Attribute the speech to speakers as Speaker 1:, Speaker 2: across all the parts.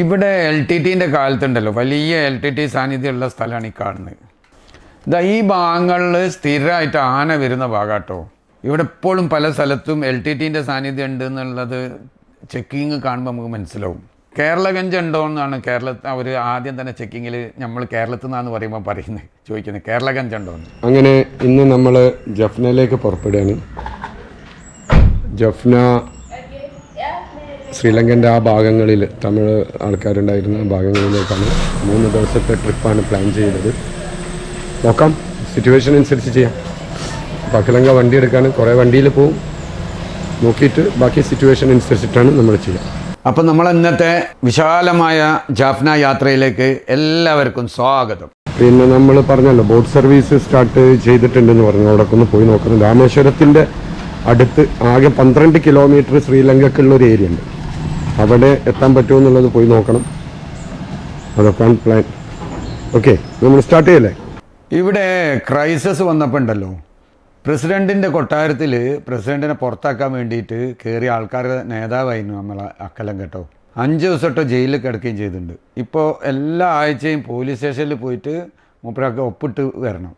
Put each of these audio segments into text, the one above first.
Speaker 1: ഇവിടെ L T ടിന്റെ കാലത്തുണ്ടല്ലോ. വലിയ L T T സാന്നിധ്യമുള്ള സ്ഥലമാണ് ഈ കാണുന്നത്. ഇതാ ഈ ഭാഗങ്ങളിൽ സ്ഥിരമായിട്ട് ആന വരുന്ന ഭാഗാട്ടോ. ഇവിടെ എപ്പോഴും പല സ്ഥലത്തും എൽ ടി ടിന്റെ സാന്നിധ്യം ഉണ്ട് എന്നുള്ളത് ചെക്കിങ് കാണുമ്പോൾ നമുക്ക് മനസ്സിലാവും. കേരളഗഞ്ച് ഉണ്ടോ എന്നാണ് കേരള അവർ ആദ്യം തന്നെ ചെക്കിങ്ങിൽ നമ്മൾ കേരളത്തിൽ നിന്നാന്ന് പറയുമ്പോൾ പറയുന്നത് ചോദിക്കുന്നത്. കേരളഗഞ്ച് ഉണ്ടോ എന്ന്.
Speaker 2: അങ്ങനെ ഇന്ന് നമ്മൾ ജഫ്നയിലേക്ക് പുറപ്പെടുകയാണ്. ജഫ്ന ശ്രീലങ്കന്റെ ആ ഭാഗങ്ങളിൽ തമിഴ് ആൾക്കാരുണ്ടായിരുന്ന ഭാഗങ്ങളിലേക്കാണ് മൂന്ന് ദിവസത്തെ ട്രിപ്പാണ് പ്ലാൻ ചെയ്തത്. നോക്കാം സിറ്റുവേഷൻ അനുസരിച്ച് ചെയ്യാം. പക്കലങ്ക വണ്ടി എടുക്കാൻ കുറേ വണ്ടിയിൽ പോവും. നോക്കിയിട്ട് ബാക്കി സിറ്റുവേഷൻ അനുസരിച്ചിട്ടാണ് നമ്മൾ ചെയ്യുക
Speaker 1: അപ്പം നമ്മൾ ഇന്നത്തെ വിശാലമായ ജാഫ്ന യാത്രയിലേക്ക് എല്ലാവർക്കും സ്വാഗതം.
Speaker 2: പിന്നെ നമ്മൾ പറഞ്ഞല്ലോ ബോട്ട് സർവീസ് സ്റ്റാർട്ട് ചെയ്തിട്ടുണ്ടെന്ന് പറഞ്ഞു. അവിടെ ഒന്ന് പോയി നോക്കുന്നു. രാമേശ്വരത്തിന്റെ അടുത്ത് ആകെ പന്ത്രണ്ട് കിലോമീറ്റർ ശ്രീലങ്കക്കുള്ള ഒരു ഏരിയ ഉണ്ട്. അവിടെ എത്താൻ പറ്റുമോ എന്നുള്ളത് പോയി നോക്കണം. അതൊക്കെയാണ് പ്ലാൻ ഓക്കെ നമ്മൾ സ്റ്റാർട്ട് ചെയ്യല്ലേ?
Speaker 1: ഇവിടെ ക്രൈസിസ് വന്നപ്പോൾ ഉണ്ടല്ലോ പ്രസിഡന്റിന്റെ കൊട്ടാരത്തിൽ പ്രസിഡന്റിനെ പുറത്താക്കാൻ വേണ്ടിയിട്ട് കയറിയ ആൾക്കാരുടെ നേതാവായിരുന്നു നമ്മൾ അക്കലം കേട്ടോ. അഞ്ച് ദിവസമായിട്ട് ജയിലിൽ കിടക്കുകയും ചെയ്തിട്ടുണ്ട്. ഇപ്പോൾ എല്ലാ ആഴ്ചയും പോലീസ് സ്റ്റേഷനിൽ പോയിട്ട് മൂപ്പരൊക്കെ ഒപ്പിട്ട് വരണം.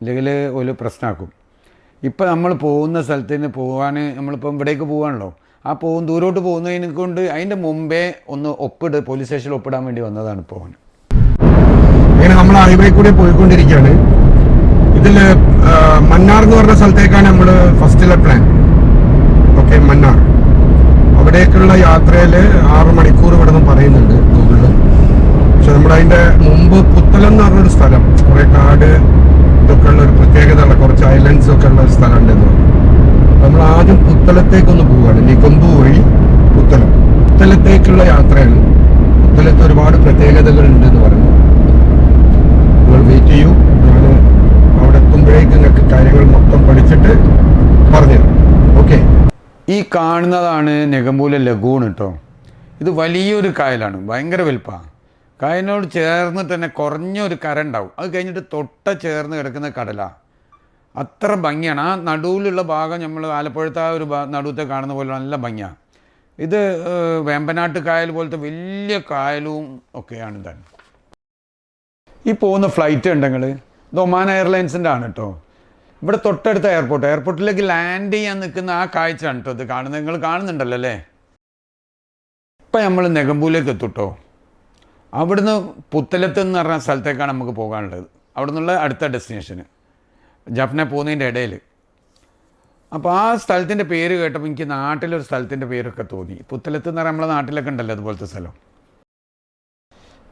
Speaker 1: ഇല്ലെങ്കിൽ ഒരു പ്രശ്നമാക്കും ഇപ്പം നമ്മൾ പോകുന്ന സ്ഥലത്തിന് പോകാൻ നമ്മളിപ്പം ഇവിടേക്ക് പോകാണല്ലോ ആ പോകും ദൂരോട്ട് പോകുന്നതിനെ കൊണ്ട് അതിന്റെ മുമ്പേ ഒന്ന് ഒപ്പിട് പോലീസ് സ്റ്റേഷനിൽ ഒപ്പിടാൻ വേണ്ടി വന്നതാണ് ഇപ്പോൾ അവൻ
Speaker 2: ഇങ്ങനെ നമ്മൾ ഹൈവേ കൂടെ പോയിക്കൊണ്ടിരിക്കുകയാണ്. ഇതിൽ മന്നാർ എന്ന് പറഞ്ഞ സ്ഥലത്തേക്കാണ് നമ്മൾ ഫസ്റ്റിലെ പ്ലാൻ ഓക്കെ മന്നാർ. അവിടേക്കുള്ള യാത്രയിൽ ആറ് മണിക്കൂർ ഇവിടെ നിന്ന് പറയുന്നുണ്ട് ഗൂഗിളിൽ പക്ഷെ നമ്മുടെ അതിന്റെ മുമ്പ് പുത്തലം എന്ന് പറഞ്ഞൊരു സ്ഥലം കുറേ കാട് ഇതൊക്കെ ഉള്ള ഒരു പ്രത്യേകത ഉള്ള കുറച്ച് ഐലൻഡ്സ് ഒക്കെ ഉള്ള ഒരു സ്ഥലമുണ്ട് എന്ന് പറഞ്ഞു. നമ്മൾ ആദ്യം പുത്തലത്തേക്കൊന്ന് പോവുകയാണ്. നിഗമ്പു വഴി പുത്തലം പുത്തലത്തേക്കുള്ള യാത്രയാണ്. പുത്തലത്ത് ഒരുപാട് പ്രത്യേകതകൾ ഉണ്ട് എന്ന് പറഞ്ഞു നിങ്ങൾ വെയിറ്റ് ചെയ്യൂ. ഞാൻ അവിടെ എത്തുമ്പോഴേക്ക് നിങ്ങൾക്ക് കാര്യങ്ങൾ മൊത്തം പഠിച്ചിട്ട് പറഞ്ഞുതരാം. ഓക്കെ
Speaker 1: ഈ കാണുന്നതാണ് നെഗമ്പൂലെ ലഗൂൺ കേട്ടോ. ഇത് വലിയൊരു കായലാണ്. ഭയങ്കര വലുപ്പമാണ് കായലിനോട് ചേർന്ന് തന്നെ കുറഞ്ഞൊരു കര ഉണ്ടാവും അത് കഴിഞ്ഞിട്ട് തൊട്ട ചേർന്ന് കിടക്കുന്ന കടലാണ് അത്ര ഭംഗിയാണ്. ആ നടുവിലുള്ള ഭാഗം നമ്മൾ ആലപ്പുഴത്തെ ആ ഒരു നടുവത്തെ കാണുന്ന പോലെ നല്ല ഭംഗിയാണ് ഇത് വേമ്പനാട്ട് കായൽ പോലത്തെ വലിയ കായലും ഒക്കെയാണ് തന്നെ ഈ പോകുന്ന ഫ്ലൈറ്റ് ഉണ്ടെങ്കിൽ ഇത് ഒമാൻ എയർലൈൻസിന്റെ ആണ് കേട്ടോ ഇവിടെ തൊട്ടടുത്ത എയർപോർട്ട് എയർപോർട്ടിലേക്ക് ലാൻഡ് ചെയ്യാൻ നിൽക്കുന്ന ആ കാഴ്ചയാണ് കേട്ടോ ഇത് കാണുന്നത്. നിങ്ങൾ കാണുന്നുണ്ടല്ലോ അല്ലേ? ഇപ്പം നമ്മൾ നെഗമ്പൂലേക്ക് എത്തുട്ടോ അവിടുന്ന് പുത്തലത്ത് എന്ന് പറഞ്ഞ സ്ഥലത്തേക്കാണ് നമുക്ക് പോകാനുള്ളത്. അവിടെ നിന്നുള്ള അടുത്ത ഡെസ്റ്റിനേഷന് ജഫ്നെ പോകുന്നതിന്റെ ഇടയിൽ. അപ്പോൾ ആ സ്ഥലത്തിന്റെ പേര് കേട്ടപ്പോൾ എനിക്ക് നാട്ടിലൊരു സ്ഥലത്തിന്റെ പേരൊക്കെ തോന്നി. പുത്തലത്ത് എന്ന് പറയുമ്പോൾ നാട്ടിലൊക്കെ ഉണ്ടല്ലോ അതുപോലത്തെ സ്ഥലം.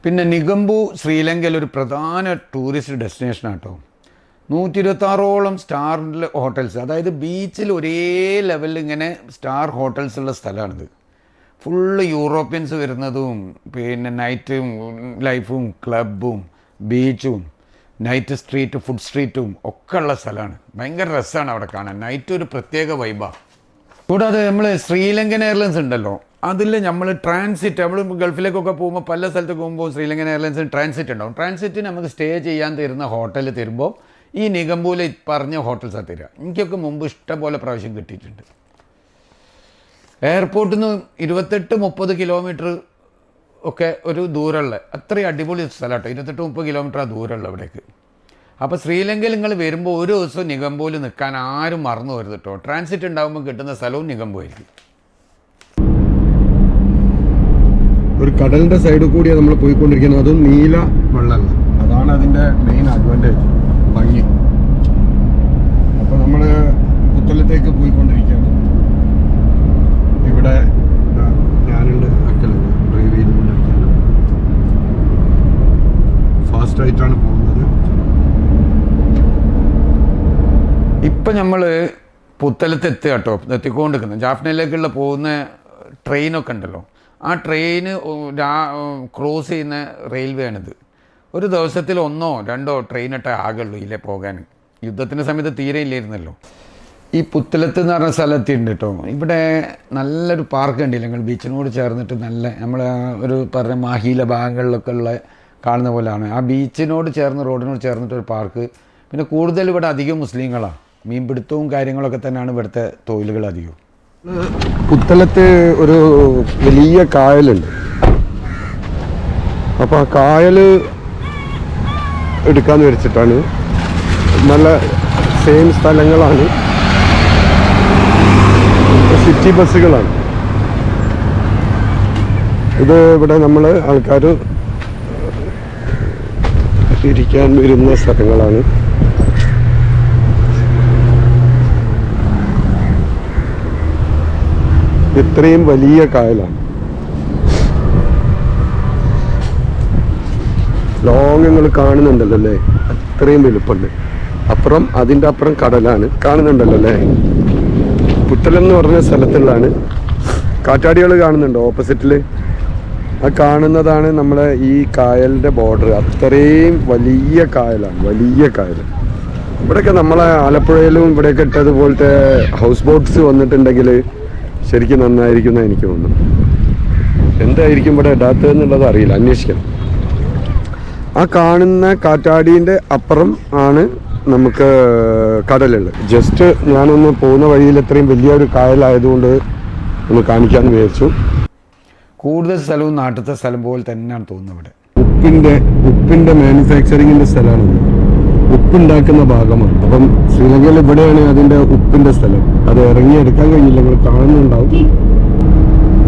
Speaker 1: പിന്നെ നിഗമ്പു ശ്രീലങ്കയിൽ ഒരു പ്രധാന ടൂറിസ്റ്റ് ഡെസ്റ്റിനേഷൻ ആട്ടോ. നൂറ്റി ഇരുപത്താറോളം സ്റ്റാർ ഹോട്ടൽസ്. അതായത് ബീച്ചിൽ ഒരേ ലെവലിൽ ഇങ്ങനെ സ്റ്റാർ ഹോട്ടൽസ് ഉള്ള സ്ഥലമാണിത്. ഫുള്ള് യൂറോപ്യൻസ് വരുന്നതും പിന്നെ നൈറ്റും ലൈഫും ക്ലബും ബീച്ചും നൈറ്റ് സ്ട്രീറ്റ് ഫുഡ് സ്ട്രീറ്റും ഒക്കെ ഉള്ള സ്ഥലമാണ്. ഭയങ്കര രസമാണ് അവിടെ കാണാൻ. നൈറ്റ് ഒരു പ്രത്യേക വൈബാണ് കൂടാതെ നമ്മൾ ശ്രീലങ്കൻ എയർലൈൻസ് ഉണ്ടല്ലോ. അതിൽ നമ്മൾ ട്രാൻസിറ്റ് നമ്മൾ ഗൾഫിലേക്കൊക്കെ പോകുമ്പോൾ പല സ്ഥലത്തൊക്കെ പോകുമ്പോൾ ശ്രീലങ്കൻ എയർലൈൻസിന് ട്രാൻസിറ്റ് ഉണ്ടാവും. ട്രാൻസിറ്റ് നമുക്ക് സ്റ്റേ ചെയ്യാൻ തരുന്ന ഹോട്ടലിൽ തരുമ്പോൾ ഈ നിഗമ്പൂല പറഞ്ഞ ഹോട്ടൽസാണ് തരിക എനിക്കൊക്കെ മുമ്പ് ഇഷ്ടംപോലെ പ്രാവശ്യം കിട്ടിയിട്ടുണ്ട്. എയർപോർട്ടിൽ നിന്ന് ഇരുപത്തെട്ട് മുപ്പത് കിലോമീറ്റർ ഒക്കെ ഒരു ദൂരമുള്ള അത്രയും അടിപൊളി സ്ഥലമാട്ടോ ഇരുപത്തെട്ട് മുപ്പത് കിലോമീറ്റർ ആ ദൂരമുള്ള ഇവിടേക്ക് അപ്പോൾ ശ്രീലങ്കയിൽ നിങ്ങൾ വരുമ്പോൾ ഒരു ദിവസം നിഗംബോയിൽ നിൽക്കാൻ ആരും മറന്നു വരുത് കേട്ടോ. ട്രാൻസിറ്റ് ഉണ്ടാകുമ്പോൾ കിട്ടുന്ന സ്ഥലവും നിഗമ്പോ ആയിരിക്കും
Speaker 2: ഒരു കടലിന്റെ സൈഡിൽ കൂടിയാണ് നമ്മൾ പോയിക്കൊണ്ടിരിക്കുന്നത്. അതും നീല വെള്ളമല്ല അതാണ് അതിന്റെ മെയിൻ അഡ്വാന്റേജ് ഭംഗി. അപ്പോൾ നമ്മൾ പുത്തലത്തേക്ക് പോയിക്കൊണ്ടിരിക്കുകയാണ്. ഇവിടെ ആയിട്ടാണ് പോകുന്നത്.
Speaker 1: ഇപ്പം നമ്മൾ പുത്തലത്ത് എത്തുക കേട്ടോ. എത്തിക്കൊണ്ടിരിക്കുന്നത് ജാഫ്നയിലേക്കുള്ള പോകുന്ന ട്രെയിനൊക്കെ ഉണ്ടല്ലോ. ആ ട്രെയിന് ക്രോസ് ചെയ്യുന്ന റെയിൽവേ ആണിത് ഒരു ദിവസത്തിൽ ഒന്നോ രണ്ടോ ട്രെയിനിട്ടേ ആകുള്ളൂ ഇതിലെ പോകാൻ. യുദ്ധത്തിന്റെ സമയത്ത് തീരെ ഇല്ലായിരുന്നല്ലോ. ഈ പുത്തലത്ത് എന്ന് പറഞ്ഞ സ്ഥലത്തുണ്ട് കേട്ടോ. ഇവിടെ നല്ലൊരു പാർക്ക് ഉണ്ടല്ലോ ഞങ്ങൾ ബീച്ചിനോട് ചേർന്നിട്ട് നല്ല നമ്മൾ ഒരു പറഞ്ഞ മാഹീല ഭാഗങ്ങളിലൊക്കെ ഉള്ള കാണുന്ന പോലെയാണ്. ആ ബീച്ചിനോട് ചേർന്ന് റോഡിനോട് ചേർന്നിട്ട് ഒരു പാർക്ക്. പിന്നെ കൂടുതൽ ഇവിടെ അധികം മുസ്ലിങ്ങളാണ് മീൻപിടുത്തവും കാര്യങ്ങളൊക്കെ തന്നെയാണ് ഇവിടുത്തെ തൊഴിലുകൾ അധികം
Speaker 2: പുത്തലത്ത് ഒരു വലിയ കായലുണ്ട്. അപ്പോൾ ആ കായൽ എടുക്കാന്ന് വെച്ചിട്ടാണ് നല്ല സെയിം സ്ഥലങ്ങളാണ്. സിറ്റി ബസ്സുകളാണ് ഇത് ഇവിടെ നമ്മൾ ആൾക്കാർ ഇരിക്കാൻ വരുന്ന സ്ഥലങ്ങളാണ്. ഇത്രയും വലിയ കായലാണ്. ലോങ് നിങ്ങൾ കാണുന്നുണ്ടല്ലോ അല്ലേ? അത്രയും വലുപ്പമുണ്ട്. അപ്പുറം അതിന്റെ അപ്പുറം കടലാണ് കാണുന്നുണ്ടല്ലോ അല്ലേ? പുത്തലെന്ന് പറഞ്ഞ സ്ഥലത്തുള്ളതാണ്. കാറ്റാടികൾ കാണുന്നുണ്ടോ? ഓപ്പോസിറ്റിൽ ആ കാണുന്നതാണ് നമ്മളെ ഈ കായലിന്റെ ബോർഡർ അത്രയും വലിയ കായലാണ് വലിയ കായൽ. ഇവിടെയൊക്കെ നമ്മളെ ആലപ്പുഴയിലും ഇവിടെയൊക്കെ ഇട്ടതുപോലത്തെ ഹൗസ് ബോട്ട്സ് വന്നിട്ടുണ്ടെങ്കിൽ ശരിക്കും നന്നായിരിക്കും എന്ന് എനിക്ക് തോന്നുന്നു എന്തായിരിക്കും ഇവിടെ ഇടാത്തതെന്നുള്ളത് അറിയില്ല അന്വേഷിക്കണം. ആ കാണുന്ന കാറ്റാടീന്റെ അപ്പുറം ആണ് നമുക്ക് കടലുള്ളത് ജസ്റ്റ് ഞാനൊന്ന് പോകുന്ന വഴിയിൽ ഇത്രയും വലിയൊരു കായലായതുകൊണ്ട് ഒന്ന് കാണിക്കാമെന്ന് വിചാരിച്ചു.
Speaker 1: കൂടുതൽ സ്ഥലവും നാട്ടിലത്തെ സ്ഥലം പോലെ തന്നെയാണ് തോന്നുന്നത് ഇവിടെ.
Speaker 2: ഉപ്പിന്റെ ഉപ്പിന്റെ മാനുഫാക്ചറിങ്ങിന്റെ സ്ഥലമാണ് ഉപ്പുണ്ടാക്കുന്ന ഭാഗമാണ്. അപ്പം ശ്രീലങ്കയിൽ ഇവിടെയാണ് അതിന്റെ ഉപ്പിന്റെ സ്ഥലം. അത് ഇറങ്ങിയെടുക്കാൻ കഴിഞ്ഞില്ല. നിങ്ങൾ കാണുന്നുണ്ടാവും.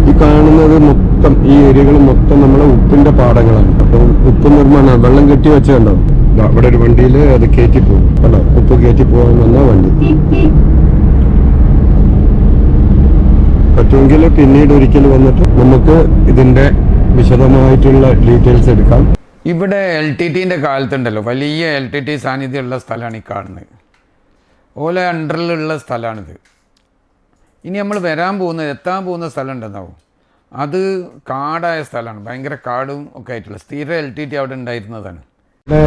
Speaker 2: ഈ കാണുന്നത് മൊത്തം ഈ ഏരിയകൾ മൊത്തം നമ്മളെ ഉപ്പിന്റെ പാടങ്ങളാണ്. അപ്പം ഉപ്പ് നിർമ്മാണം വെള്ളം കെട്ടി വെച്ചുണ്ടാവും അവിടെ ഒരു വണ്ടിയിൽ അത് കയറ്റി പോകും കണ്ടോ? ഉപ്പ് കയറ്റി പോകാൻ വന്ന വണ്ടി. പറ്റുമെങ്കിൽ പിന്നീട് ഒരിക്കൽ വന്നിട്ട് നമുക്ക് ഇതിന്റെ വിശദമായിട്ടുള്ള ഡീറ്റെയിൽസ് എടുക്കാം.
Speaker 1: ഇവിടെ എൽ ടി ടിന്റെ കാലത്തുണ്ടല്ലോ. വലിയ എൽ ടി ടി സാന്നിധ്യമുള്ള സ്ഥലമാണ് ഈ കാണുന്നത്. ഓല അണ്ടറിലുള്ള സ്ഥലമാണിത്. ഇനി നമ്മൾ വരാൻ പോകുന്ന എത്താൻ പോകുന്ന സ്ഥലം ഉണ്ടെന്നാവും. അത് കാടായ സ്ഥലമാണ്. ഭയങ്കര കാടും ഒക്കെ ആയിട്ടുള്ള സ്ഥിര എൽ ടി ടി അവിടെ ഉണ്ടായിരുന്നതാണ്.
Speaker 2: ഇവിടെ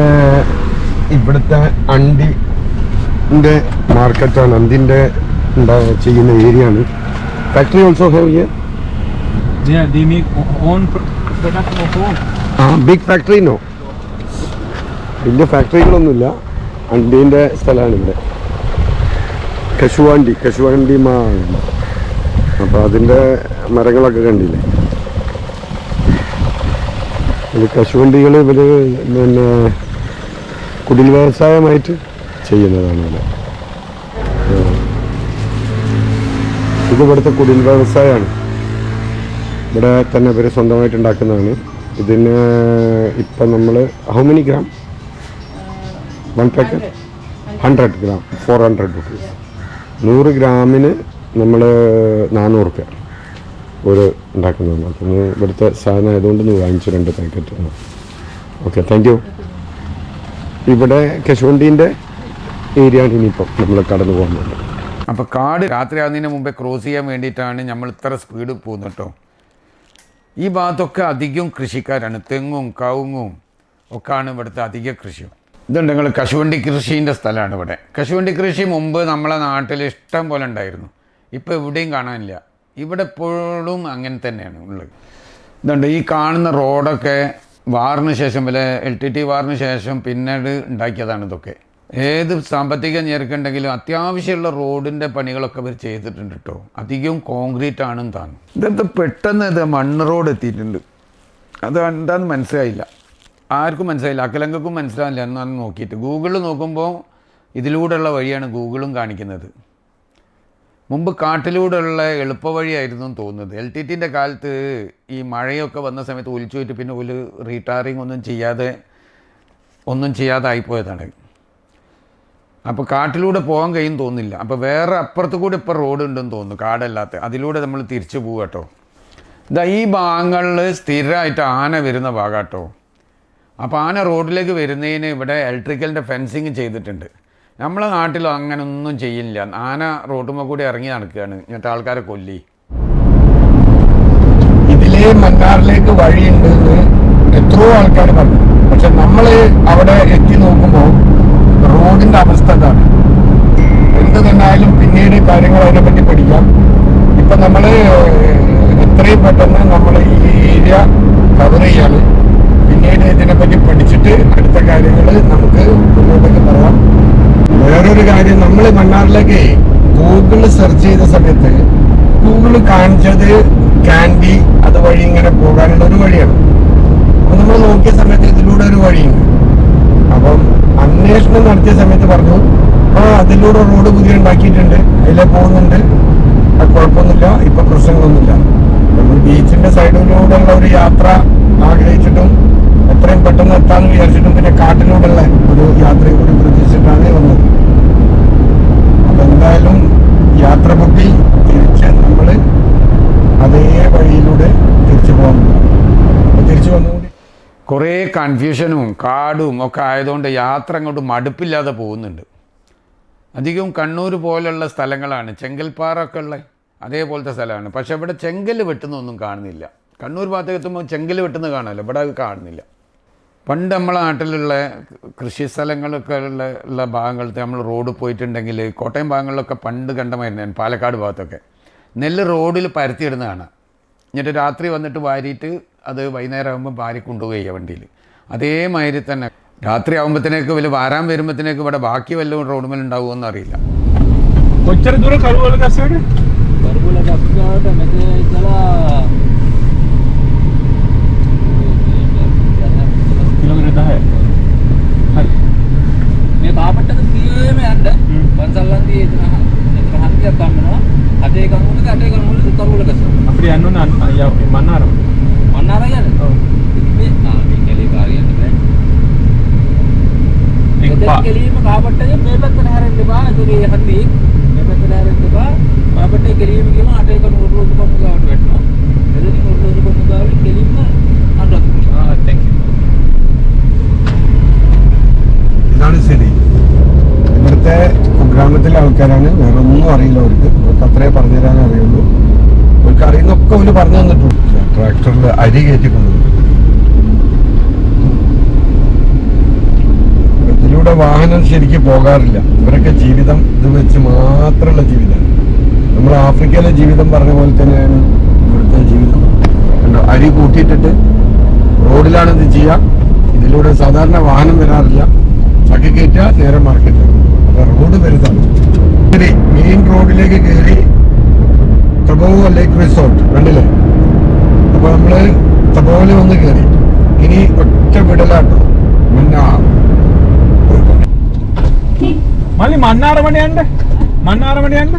Speaker 2: ഇവിടുത്തെ അണ്ടിന്റെ മാർക്കറ്റാണ് അന്തിന്റെ ചെയ്യുന്ന ഏരിയ ആണ്. Factory also have here?
Speaker 3: Yeah, they make own product of home.
Speaker 2: ആ ബിഗ് ഫാക്ടറി നോ വലിയ ഫാക്ടറികളൊന്നുമില്ല. അണ്ടീന്റെ സ്ഥലമാണ് ഇവിടെ കശുവാണ്ടി കശുവാണ്ടി മാ അപ്പോൾ അതിന്റെ മരങ്ങളൊക്കെ കണ്ടില്ലേ? ഇത് കശുവണ്ടികൾ ഇവർ പിന്നെ കുടിൽ വ്യവസായമായിട്ട് ചെയ്യുന്നതാണ് ഇവിടെ. ഇത് ഇവിടുത്തെ കുടിൽ വ്യവസായമാണ്. ഇവിടെ തന്നെ ഇവർ സ്വന്തമായിട്ട് ഉണ്ടാക്കുന്നതാണ്. ഇതിന് ഇപ്പം നമ്മൾ how many gram one packet hundred gram four hundred rupees നൂറ് ഗ്രാമിന് നമ്മൾ നാനൂറ് റുപ്യ ഒരു ഉണ്ടാക്കുന്നതാണ്. അപ്പം ഇവിടുത്തെ സാധനം ആയതുകൊണ്ട് നീ വാങ്ങിച്ചു രണ്ട് പാക്കറ്റ് ഓക്കെ താങ്ക് യു ഇവിടെ കശുവണ്ടീന്റെ ഏരിയ ആണ് ഇനിയിപ്പം നമ്മൾ കടന്നു പോകുന്നത്.
Speaker 1: അപ്പോൾ കാട് രാത്രിയാകുന്നതിന് മുമ്പേ ക്രോസ് ചെയ്യാൻ വേണ്ടിയിട്ടാണ് നമ്മൾ ഇത്ര സ്പീഡ് പോകുന്നത് കേട്ടോ. ഈ ഭാഗത്തൊക്കെ അധികം കൃഷിക്കാരാണ്. തെങ്ങും കവുങ്ങും ഒക്കെയാണ് ഇവിടുത്തെ അധിക കൃഷി. ഇതുണ്ട് നിങ്ങൾ കശുവണ്ടി കൃഷീന്റെ സ്ഥലമാണ് ഇവിടെ. കശുവണ്ടി കൃഷി മുമ്പ് നമ്മളെ നാട്ടിൽ ഇഷ്ടം പോലെ ഉണ്ടായിരുന്നു. ഇപ്പോൾ എവിടെയും കാണാനില്ല. ഇവിടെ എപ്പോഴും അങ്ങനെ തന്നെയാണ് ഉള്ളത്. ഇതുണ്ട് ഈ കാണുന്ന റോഡൊക്കെ വാറിന് ശേഷം വല്ല എൽ ടി ടി വാറിന് ശേഷം പിന്നീട് ഉണ്ടാക്കിയതാണ് ഇതൊക്കെ. ഏത് സാമ്പത്തിക ഞെരുക്കുണ്ടെങ്കിലും അത്യാവശ്യമുള്ള റോഡിന്റെ പണികളൊക്കെ അവർ ചെയ്തിട്ടുണ്ട് കേട്ടോ അധികം കോൺക്രീറ്റ് ആണെന്ന് താനും. ഇതെന്താ പെട്ടെന്ന് ഇത് മണ്ണ് റോഡ് എത്തിയിട്ടുണ്ട്. അത് എന്താന്ന് മനസ്സിലായില്ല. ആർക്കും മനസ്സിലായില്ല. അക്കലങ്കക്കും മനസ്സിലാവില്ല എന്നാണ് നോക്കിയിട്ട്. ഗൂഗിളിൽ നോക്കുമ്പോൾ ഇതിലൂടെയുള്ള വഴിയാണ് ഗൂഗിളും കാണിക്കുന്നത്. മുമ്പ് കാട്ടിലൂടെയുള്ള എളുപ്പവഴിയായിരുന്നു എന്ന് തോന്നുന്നത്. എൽ ടി ടിന്റെ കാലത്ത് ഈ മഴയൊക്കെ വന്ന സമയത്ത് ഒലിച്ചു പോയിട്ട് പിന്നെ ഒരു റീടാറിങ് ഒന്നും ചെയ്യാതെ ഒന്നും ചെയ്യാതെ ആയിപ്പോയതാണ് അപ്പോൾ കാട്ടിലൂടെ പോകാൻ കഴിയും തോന്നില്ല അപ്പോൾ വേറെ അപ്പുറത്ത് കൂടി ഇപ്പോൾ റോഡ് ഉണ്ടെന്ന് തോന്നുന്നു കാടല്ലാത്ത. അതിലൂടെ നമ്മൾ തിരിച്ചു പോവുക കേട്ടോ ഇതാ ഈ ഭാഗങ്ങളിൽ സ്ഥിരമായിട്ട് ആന വരുന്ന ഭാഗം കേട്ടോ അപ്പോൾ ആന റോഡിലേക്ക് വരുന്നതിന് ഇവിടെ ഇലക്ട്രിക്കലിന്റെ ഫെൻസിങ് ചെയ്തിട്ടുണ്ട്. നമ്മളെ നാട്ടിൽ അങ്ങനെ ഒന്നും ചെയ്യില്ല. ആന റോഡുമ്പോൾ കൂടി ഇറങ്ങി നടക്കുകയാണ്. എന്നിട്ട് ആൾക്കാരെ കൊല്ലി.
Speaker 2: ഇതിലെ മന്നാറിലേക്ക് വഴിയുണ്ട് എന്ന് എത്രയോ ആൾക്കാർ പറഞ്ഞു. പക്ഷെ നമ്മൾ അവിടെ എത്തി നോക്കുമ്പോൾ റോഡിന്റെ അവസ്ഥ ഇതാണ് എന്ത് തന്നെയായാലും പിന്നീട് കാര്യങ്ങൾ അതിനെപ്പറ്റി പഠിക്കാം. ഇപ്പൊ നമ്മൾ എത്രയും പെട്ടെന്ന് നമ്മൾ ഈ ഏരിയ കവർ ചെയ്യാണ് പിന്നീട് ഇതിനെപ്പറ്റി പഠിച്ചിട്ട് അടുത്ത കാര്യങ്ങൾ നമുക്ക് മുന്നോട്ടേക്ക് പറയാം. വേറൊരു കാര്യം നമ്മൾ മണ്ണാറിലേക്ക് ഗൂഗിൾ സെർച്ച് ചെയ്ത സമയത്ത് ഗൂഗിൾ കാണിച്ചത് കാൻഡി അതുവഴി ഇങ്ങനെ പോകാനുള്ള ഒരു വഴിയാണ് അപ്പൊ നമ്മൾ നോക്കി പറഞ്ഞു ആ അതിലൂടെ റോഡ് പുതിയ ഉണ്ടാക്കിയിട്ടുണ്ട് അതിലെ പോകുന്നുണ്ട്. കുഴപ്പമൊന്നുമില്ല ഇപ്പൊ പ്രശ്നങ്ങളൊന്നുമില്ല. നമ്മൾ ബീച്ചിന്റെ സൈഡിലൂടെ ഉള്ള ഒരു യാത്ര ആഗ്രഹിച്ചിട്ടും എത്രയും പെട്ടെന്ന് എത്താന്ന് വിചാരിച്ചിട്ടും പിന്നെ കാട്ടിലൂടെയുള്ള ഒരു യാത്രയും കൂടി പ്രതീക്ഷിച്ചിട്ടാണ് വന്നത്. അപ്പൊ എന്തായാലും യാത്ര പൊട്ടി തിരിച്ച് നമ്മൾ അതേ വഴിയിലൂടെ തിരിച്ചു പോകാൻ പോകും അപ്പൊ തിരിച്ചു വന്നുകൂടി
Speaker 1: കുറേ കൺഫ്യൂഷനും കാടും ഒക്കെ ആയതുകൊണ്ട് യാത്ര അങ്ങോട്ട് മടുപ്പില്ലാതെ പോകുന്നുണ്ട്. അധികം കണ്ണൂർ പോലുള്ള സ്ഥലങ്ങളാണ്. ചെങ്കൽപ്പാറ ഒക്കെ ഉള്ള അതേപോലത്തെ സ്ഥലമാണ്. പക്ഷേ ഇവിടെ ചെങ്കൽ വെട്ടുന്നൊന്നും കാണുന്നില്ല. കണ്ണൂർ ഭാഗത്തേക്ക് എത്തുമ്പോൾ ചെങ്കൽ വെട്ടുന്ന കാണാമല്ലോ ഇവിടെ അത് കാണുന്നില്ല. പണ്ട് നമ്മളെ നാട്ടിലുള്ള കൃഷി സ്ഥലങ്ങളൊക്കെ ഉള്ള ഉള്ള ഭാഗങ്ങളിലത്തെ നമ്മൾ റോഡ് പോയിട്ടുണ്ടെങ്കിൽ കോട്ടയം ഭാഗങ്ങളിലൊക്കെ പണ്ട് കണ്ടമായിരുന്നു പാലക്കാട് ഭാഗത്തൊക്കെ. നെല്ല് റോഡിൽ പരത്തിയിടുന്ന കാണാം എന്നിട്ട് രാത്രി വന്നിട്ട് വാരിയിട്ട് അത് വൈകുന്നേരം ആകുമ്പോൾ വാരി കൊണ്ടുപോയി വണ്ടിയിൽ. അതേമാതിരി തന്നെ. രാത്രി ആകുമ്പോഴത്തേക്ക് വലിയ വാരാൻ വരുമ്പോഴത്തേക്ക് ഇവിടെ ബാക്കി വല്ലതും റോഡുമേൽ ഉണ്ടാവുമെന്ന് അറിയില്ല.
Speaker 4: அப்படியா இன்னொன்று மன்னாரம் كلي مقابلته بيبت نهر الدبا അതൊരു ഹന്ദി. ബേബത്ത് നഹർ الدبا ബാബട്ടെ കലീമിക്കും ആട്ടേക്ക് നൂറ് രൂപ പങ്കാവൻ വെട്ടണം അതിന്
Speaker 3: നൂറ് രൂപ പങ്കാവൻ
Speaker 2: ഇതാണ് ശരി ഇവിടുത്തെ ആൾക്കാരാണ്. വേറെ ഒന്നും അറിയില്ല അവർക്ക്. അവർക്ക് അത്രേ പറഞ്ഞുതരാൻ അറിയുള്ളൂ. അവർക്ക് അറിയുന്നൊക്കെ അവർ പറഞ്ഞു തന്നിട്ടുണ്ട്. ട്രാക്ടറിൽ അരി കയറ്റിക്കൊണ്ടു വാഹനം ശരിക്ക് പോകാറില്ല. ഇവരൊക്കെ ജീവിതം ഇത് വെച്ച് മാത്രമുള്ള ജീവിതമാണ് നമ്മൾ ആഫ്രിക്കയിലെ ജീവിതം പറഞ്ഞ പോലെ തന്നെയാണ് ഇവിടുത്തെ ജീവിതം. അരി കൂട്ടിയിട്ടിട്ട് റോഡിലാണ് ഇത് ചെയ്യുക ഇതിലൂടെ സാധാരണ വാഹനം വരാറില്ല. ചക്ക കയറ്റുക നേരെ മാർക്കറ്റ് അപ്പൊ റോഡ് വലുതാണ്. മെയിൻ റോഡിലേക്ക് കയറി തബോവ ലേക്ക് റിസോർട്ട് കണ്ടില്ലേ? അപ്പൊ നമ്മൾ തബോവിൽ വന്ന് കയറി. ഇനി ഒറ്റ വിടലാട്ടോ. മുന്നാ.
Speaker 3: മണ്ണാറമണിയുണ്ട്? മണ്ണാറമണിയുണ്ട്?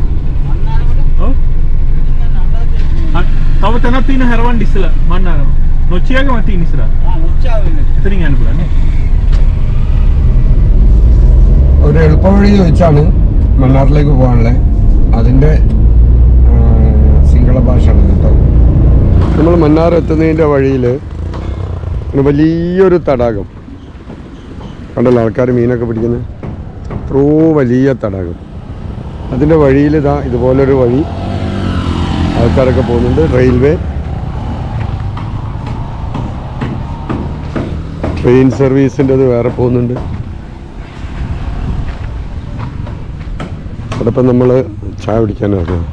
Speaker 4: ಅವ ತನ
Speaker 3: ತೀನ ಹರವನ್ ಡಿಸಲ ಮಣ್ಣಾರ
Speaker 2: ഒരു എളുപ്പ വഴി ചോദിച്ചാണ് മണ്ണാറിലേക്ക് പോകാനുള്ളത് അതിന്റെ സിംഗള ഭാഷയാണ് കേട്ടോ. നമ്മൾ മണ്ണാർ എത്തുന്നതിന്റെ വഴിയിൽ വലിയൊരു തടാകം. കണ്ടല്ലോ ആൾക്കാർ മീനൊക്കെ പിടിക്കുന്നത് എത്രയോ വലിയ തടാകം. അതിന്റെ വഴിയിൽ ഇതാ ഇതുപോലൊരു വഴി. ആൾക്കാരൊക്കെ പോകുന്നുണ്ട്. റെയിൽവേ. ട്രെയിൻ സർവീസിന്റെ അത് വേറെ പോകുന്നുണ്ട്. അവിടെ നമ്മൾ ചായ പിടിക്കാനായിരുന്നു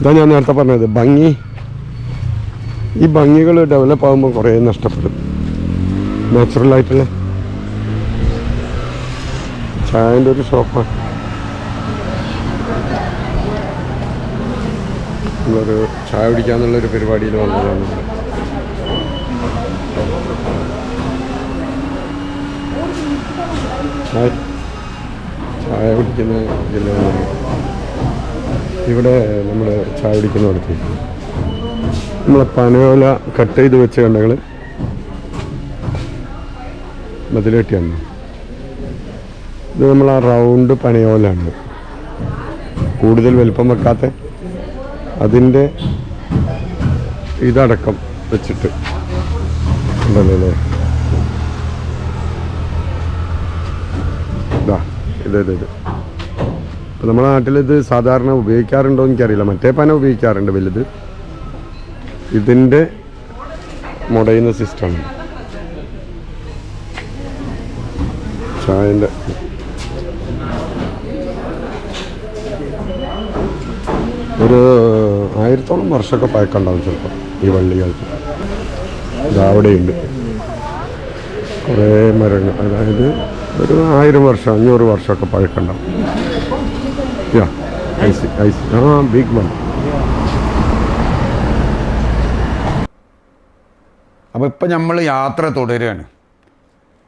Speaker 2: ഇതാ ഞാൻ നേരത്തെ പറഞ്ഞത് ഭംഗി. ഈ ഭംഗികൾ ഡെവലപ്പ് ആകുമ്പോൾ കുറേ നഷ്ടപ്പെടും. നാച്ചുറൽ ആയിട്ടുള്ള ചായന്റെ ഒരു ഷോപ്പാണ് നമ്മളൊരു ചായ കുടിക്കാന്നുള്ളൊരു പരിപാടിയിൽ വന്നതാണ്. ചായ ചായ കുടിക്കുന്ന ഇതിൽ ഇവിടെ നമ്മൾ ചായ കുടിക്കുന്നിടത്ത് നമ്മളെ പനയോല കട്ട് ചെയ്ത് വെച്ച കണ്ടങ്ങൾ മതിലെട്ടിയാണ്? ഇത് നമ്മൾ ആ റൗണ്ട് പനയോലാണ് കൂടുതൽ വലുപ്പം വെക്കാത്ത അതിന്റെ ഇതടക്കം വെച്ചിട്ട്. ഉണ്ടല്ലോ അല്ലേ ഇതാ ഇത് ഇത്. ഇത് ഇപ്പം നമ്മുടെ നാട്ടിൽ ഇത് സാധാരണ ഉപയോഗിക്കാറുണ്ടോ എനിക്കറിയില്ല. മറ്റേ പന ഉപയോഗിക്കാറുണ്ട് വലുത്. ഇതിന്റെ മുടയുന്ന സിസ്റ്റമാണ് ചായന്റെ ഒരു ആയിരത്തോളം വർഷമൊക്കെ പഴക്കമുണ്ടാവും ചിലപ്പോൾ ഈ വള്ളികൾക്ക്. ഇതവിടെയുണ്ട് കുറേ മരങ്ങൾ അതായത് ഒരു ആയിരം വർഷം അഞ്ഞൂറ് വർഷമൊക്കെ പഴക്കമുണ്ടാവും. യാ ഐസ് ഐസ് ആ ബിഗ് വൺ
Speaker 1: അപ്പോൾ ഇപ്പം നമ്മൾ യാത്ര തുടരുകയാണ്.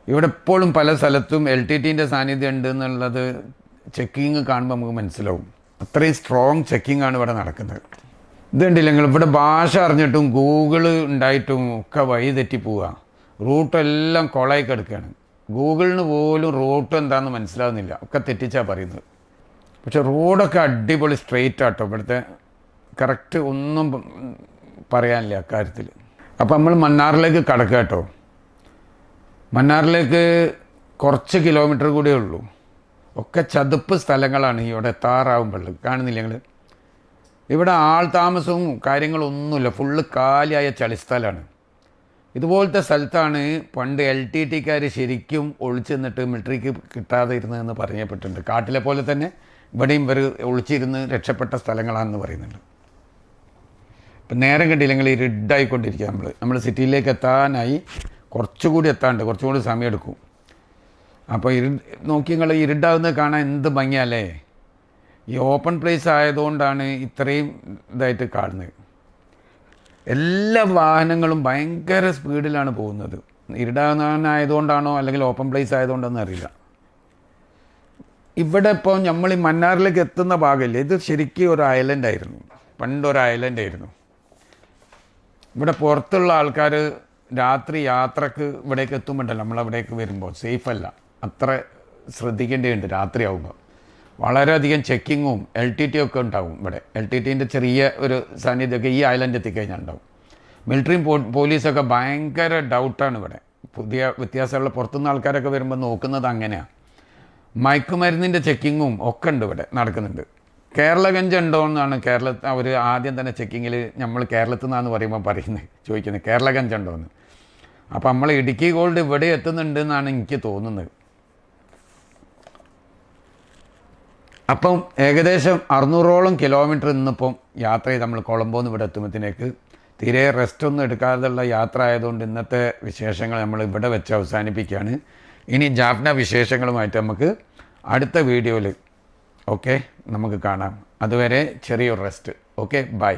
Speaker 1: ഇവിടെ എപ്പോഴും പല സ്ഥലത്തും എൽ ടി ടിന്റെ സാന്നിധ്യം ഉണ്ട് എന്നുള്ളത് ചെക്കിങ് കാണുമ്പോൾ നമുക്ക് മനസ്സിലാവും. അത്രയും സ്ട്രോങ് ചെക്കിംഗ് ആണ് ഇവിടെ നടക്കുന്നത്. ഇതുണ്ടല്ല നിങ്ങൾ? ഇവിടെ ഭാഷ അറിഞ്ഞിട്ടും ഗൂഗിൾ ഉണ്ടായിട്ടും ഒക്കെ വഴി തെറ്റി പോവുക റൂട്ടെല്ലാം കൊളായി കിടക്കുകയാണ് ഗൂഗിളിന് പോലും റൂട്ട് എന്താണെന്ന് മനസ്സിലാവുന്നില്ല. ഒക്കെ തെറ്റിച്ചാണ് പറയുന്നത്. പക്ഷെ റോഡൊക്കെ അടിപൊളി സ്ട്രെയിറ്റ് ആട്ടോ. ഇവിടുത്തെ കറക്റ്റ് ഒന്നും പറയാനില്ല അക്കാര്യത്തിൽ അപ്പം നമ്മൾ മന്നാറിലേക്ക് കടക്കുക കേട്ടോ മന്നാറിലേക്ക് കുറച്ച് കിലോമീറ്റർ കൂടിയേ ഉള്ളൂ. ഒക്കെ ചതുപ്പ് സ്ഥലങ്ങളാണ് ഇവിടെ എത്താറാവുമ്പോൾ കാണുന്നില്ല ഞങ്ങൾ ഇവിടെ ആൾ താമസവും കാര്യങ്ങളൊന്നുമില്ല ഫുള്ള് കാലിയായ ചളിസ്ഥലമാണ് ഇതുപോലത്തെ സ്ഥലത്താണ് പണ്ട് എൽ ടി ടിക്കാർ ശരിക്കും ഒളിച്ചു നിന്നിട്ട് മിലിറ്ററിക്ക് കിട്ടാതെ ഇരുന്നതെന്ന് പറയപ്പെട്ടിട്ടുണ്ട്. കാട്ടിലെ പോലെ തന്നെ ഇവിടെയും ഇവർ ഒളിച്ചിരുന്ന് രക്ഷപ്പെട്ട സ്ഥലങ്ങളാണെന്ന് പറയുന്നുണ്ട്. ഇപ്പം നേരം കണ്ടില്ലെങ്കിൽ ഇരുട്ടായിക്കൊണ്ടിരിക്കുക നമ്മൾ നമ്മൾ സിറ്റിയിലേക്ക് എത്താനായി കുറച്ചുകൂടി എത്താണ്ട് കുറച്ചും കൂടി സമയമെടുക്കും. അപ്പോൾ ഇരു നോക്കി നിങ്ങൾ ഇരുണ്ടാവുന്നത് കാണാൻ എന്ത് ഭംഗിയല്ലേ? ഈ ഓപ്പൺ പ്ലേസ് ആയതുകൊണ്ടാണ് ഇത്രയും ഇതായിട്ട് കാണുന്നത്. എല്ലാ വാഹനങ്ങളും ഭയങ്കര സ്പീഡിലാണ് പോകുന്നത്. ഇരുടാനായതുകൊണ്ടാണോ അല്ലെങ്കിൽ ഓപ്പൺ പ്ലേസ് ആയതുകൊണ്ടോന്ന് അറിയില്ല ഇവിടെ ഇപ്പോൾ നമ്മൾ ഈ മന്നാറിലേക്ക് എത്തുന്ന ഭാഗമില്ല ഇത് ശരിക്കും ഒരു ഐലൻഡ് ആയിരുന്നു. പണ്ടൊരു ഐലൻഡ് ആയിരുന്നു. ഇവിടെ പുറത്തുള്ള ആൾക്കാർ രാത്രി യാത്രയ്ക്ക് ഇവിടേക്ക് എത്തുമ്പോണ്ടല്ലോ നമ്മളവിടേക്ക് വരുമ്പോൾ സേഫ് അല്ല അത്ര ശ്രദ്ധിക്കേണ്ടതുണ്ട് രാത്രിയാവുമ്പോൾ വളരെയധികം ചെക്കിങ്ങും എൽ ടി ടി ഒക്കെ ഉണ്ടാവും ഇവിടെ. എൽ ടി ടിന്റെ ചെറിയ ഒരു സാന്നിധ്യമൊക്കെ ഈ ഐലൻഡ് എത്തിക്കഴിഞ്ഞാൽ ഉണ്ടാവും മിലിറ്ററിയും പോലീസൊക്കെ ഭയങ്കര ഡൗട്ടാണ് ഇവിടെ. പുതിയ വ്യത്യാസമുള്ള പുറത്തുനിന്ന് ആൾക്കാരൊക്കെ വരുമ്പോൾ നോക്കുന്നത് അങ്ങനെയാണ് മയക്കുമരുന്നിന്റെ ചെക്കിങ്ങും ഒക്കെ ഉണ്ട് ഇവിടെ നടക്കുന്നുണ്ട്. കേരളഗഞ്ച് ഉണ്ടോ എന്നാണ് കേരള അവർ ആദ്യം തന്നെ ചെക്കിങ്ങിൽ നമ്മൾ കേരളത്തിൽ നിന്നാന്ന് പറയുമ്പോൾ പറയുന്നത് ചോദിക്കുന്നത് കേരളഗഞ്ച് ഉണ്ടോ എന്ന്. അപ്പോൾ നമ്മൾ ഇടുക്കി ഗോൾഡ് ഇവിടെ എത്തുന്നുണ്ട് എന്നാണ് എനിക്ക് തോന്നുന്നത്. അപ്പം ഏകദേശം അറുന്നൂറോളം കിലോമീറ്റർ ഇന്നിപ്പം യാത്ര ചെയ്ത് നമ്മൾ കൊളംബോന്ന് ഇവിടെ എത്തുമ്പോഴത്തേക്ക് തീരെ റെസ്റ്റ് ഒന്നും എടുക്കാതെയുള്ള യാത്ര ആയതുകൊണ്ട് ഇന്നത്തെ വിശേഷങ്ങൾ നമ്മൾ ഇവിടെ വെച്ച് അവസാനിപ്പിക്കുകയാണ്. ഇനി ജാഫ്ന വിശേഷങ്ങളുമായിട്ട് നമുക്ക് അടുത്ത വീഡിയോയിൽ ഓക്കെ നമുക്ക് കാണാം. അതുവരെ ചെറിയൊരു റെസ്റ്റ് ഓക്കെ ബൈ